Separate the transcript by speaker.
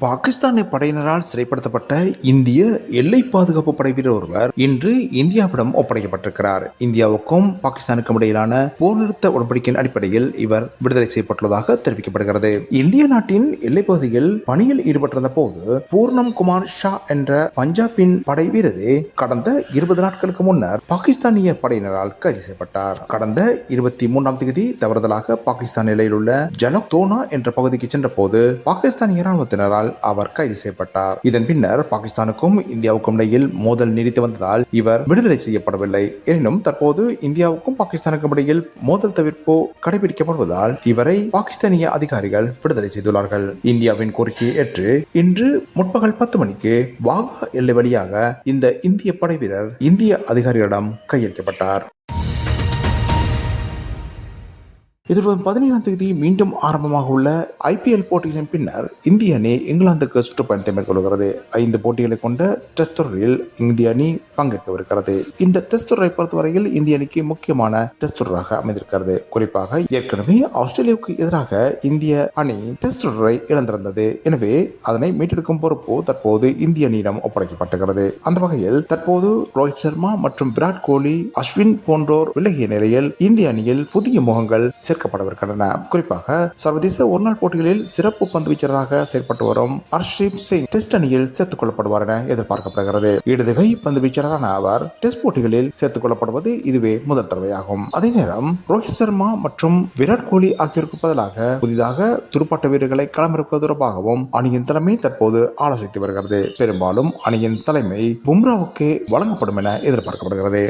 Speaker 1: பாகிஸ்தானிய படையினரால் சிறைப்படுத்தப்பட்ட இந்திய எல்லை பாதுகாப்பு படை வீரர் ஒருவர் இன்று இந்தியாவிடம் ஒப்படைக்கப்பட்டிருக்கிறார். இந்தியாவுக்கும் பாகிஸ்தானுக்கும் இடையிலான போர் நிறுத்த உடன்படிக்கையின் அடிப்படையில் இவர் விடுதலை செய்யப்பட்டுள்ளதாக தெரிவிக்கப்படுகிறது. இந்திய நாட்டின் எல்லைப் பகுதியில் பணியில் ஈடுபட்டிருந்த போது பூர்ணம் குமார் ஷா என்ற பஞ்சாபின் படை வீரரே கடந்த இருபது நாட்களுக்கு முன்னர் பாகிஸ்தானிய படையினரால் கைது செய்யப்பட்டார். கடந்த இருபத்தி மூன்றாம் தேதி தவறுதலாக பாகிஸ்தான் எல்லையில் உள்ள ஜலக் தோனா என்ற பகுதிக்கு சென்றபோது பாகிஸ்தானிய ராணுவத்தினரால் அவர் கைது செய்யப்பட்டார். இதன் பின்னர் பாகிஸ்தானுக்கும் இந்தியாவுக்கும் இடையில் மோதல் நீடித்து வந்ததால் இவர் விடுதலை செய்யப்படவில்லை. எனினும் தற்போது இந்தியாவுக்கும் பாகிஸ்தானுக்கும் இடையில் மோதல் தவிர்ப்பு கடைபிடிக்கப்படுவதால் இவரை பாகிஸ்தானிய அதிகாரிகள் விடுதலை செய்துள்ளார்கள். இந்தியாவின் கோரிக்கையை ஏற்று இன்று முற்பகல் பத்து மணிக்கு வாகா எல்லை வழியாக இந்த இந்திய படை வீரர் இந்திய அதிகாரிகளிடம் கையளிக்கப்பட்டார். எதிர்வரும் பதினேழாம் தேதி மீண்டும் ஆரம்பமாக உள்ள ஐபிஎல் போட்டிகளின் பின்னர் இந்திய அணி இங்கிலாந்துக்கு சுற்றுப்பயணத்தை மேற்கொள்கிறது ஐந்து போட்டிகளை கொண்ட டெஸ்ட் தொடரில் இந்திய அணி பங்கேற்கவிருக்கிறது இந்த டெஸ்ட் தொடரை பொறுத்தவரையில் இந்திய அணிக்கு முக்கியமான டெஸ்ட் தொடராக அமைந்திருக்கிறது. குறிப்பாக ஏற்கனவே ஆஸ்திரேலியாவுக்கு எதிராக இந்திய அணி டெஸ்ட் தொடரை இழந்திருந்தது. எனவே அதனை மீட்டெடுக்கும் பொறுப்பு தற்போது இந்திய அணியிடம் ஒப்படைக்கப்பட்டுகிறது. அந்த வகையில் தற்போது ரோஹித் சர்மா மற்றும் விராட் கோலி அஸ்வின் போன்றோர் விலகிய நிலையில் இந்திய அணியில் புதிய முகங்கள் சேர்க்கப்படவிருக்கின்றன குறிப்பாக சர்வதேச ஒருநாள் போட்டிகளில் சிறப்பு பந்து வீச்சராக செயல்பட்டு வரும் ஹர்ஷ்தீப் சிங் டெஸ்ட் அணியில் சேர்த்துக் கொள்ளப்படுவார் என எதிர்பார்க்கப்படுகிறது. இடதுகை பந்து வீச்சரான அவர் டெஸ்ட் போட்டிகளில் சேர்த்துக் கொள்ளப்படுவது இதுவே முதல் தடவையாகும். அதே நேரம் ரோஹித் சர்மா மற்றும் விராட் கோலி ஆகியோருக்கு பதிலாக புதிதாக துடுப்பாட்ட வீரர்களை களமிறக்குவது தொடர்பாகவும் அணியின் தலைமை தற்போது ஆலோசித்து வருகிறது. பெரும்பாலும் அணியின் தலைமை பும்ராவுக்கு வழங்கப்படும் என எதிர்பார்க்கப்படுகிறது.